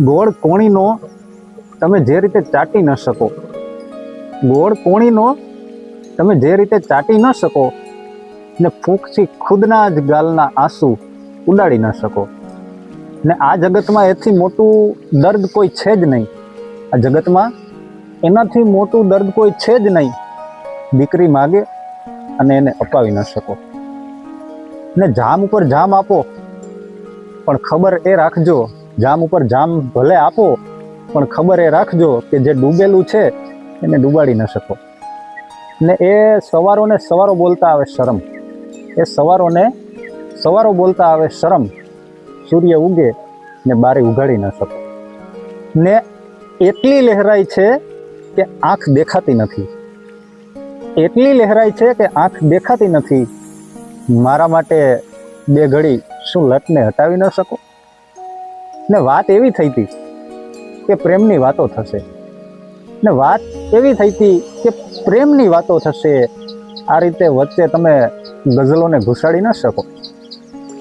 ગોળ કોણીનો તમે જે રીતે ચાટી ન શકો, ગોળ કોણીનો તમે જે રીતે ચાટી ન શકો ને ફૂંકથી ખુદના જ ગાલના આંસુ ઉડાડી ન શકો. ને આ જગતમાં એથી મોટું દર્દ કોઈ છે જ નહીં. આ જગતમાં એનાથી મોટું દર્દ કોઈ છે જ નહીં. દીકરી માગે અને એને અપાવી ન શકો. ને જામ ઉપર જામ આપો, પણ ખબર એ રાખજો જામ ઉપર જામ ભલે આપો, પણ ખબર એ રાખજો કે જે ડૂબેલું છે, એને ડૂબાડી ન શકો. ને એ સવારોને સવારો બોલતા આવે શરમ. એ સવારોને સવારો બોલતા આવે શરમ. સૂર્ય ઉગે ને બારે ઉગાડી ન શકો. ને એટલી લહેરાય છે કે આંખ દેખાતી નથી. એટલી લહેરાય છે કે આંખ દેખાતી નથી. મારા માટે બે ઘડી શું લટને હટાવી ન શકો? ને વાત એવી થઈ હતી કે પ્રેમની વાતો થશે. ને વાત એવી થઈ હતી કે પ્રેમની વાતો થશે. આ રીતે વચ્ચે તમે ગઝલોને ઘુસાડી ન શકો.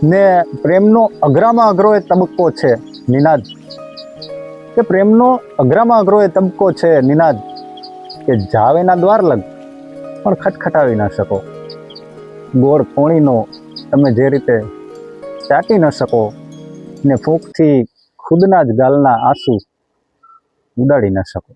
ને પ્રેમનો અઘરામાં અઘરો એ તબક્કો છે, નિનાદ. કે પ્રેમનો અઘરામાં અઘરો એ તબક્કો છે, નિનાદ. કે જાવેના દ્વાર લગ, પણ ખટખટાવી ન શકો. ગોળ પોણીનો તમે જે રીતે ચાટી ન શકો ને ફૂંકથી ખુદના જ ગાલના આંસુ ઉડાડી ન શકો.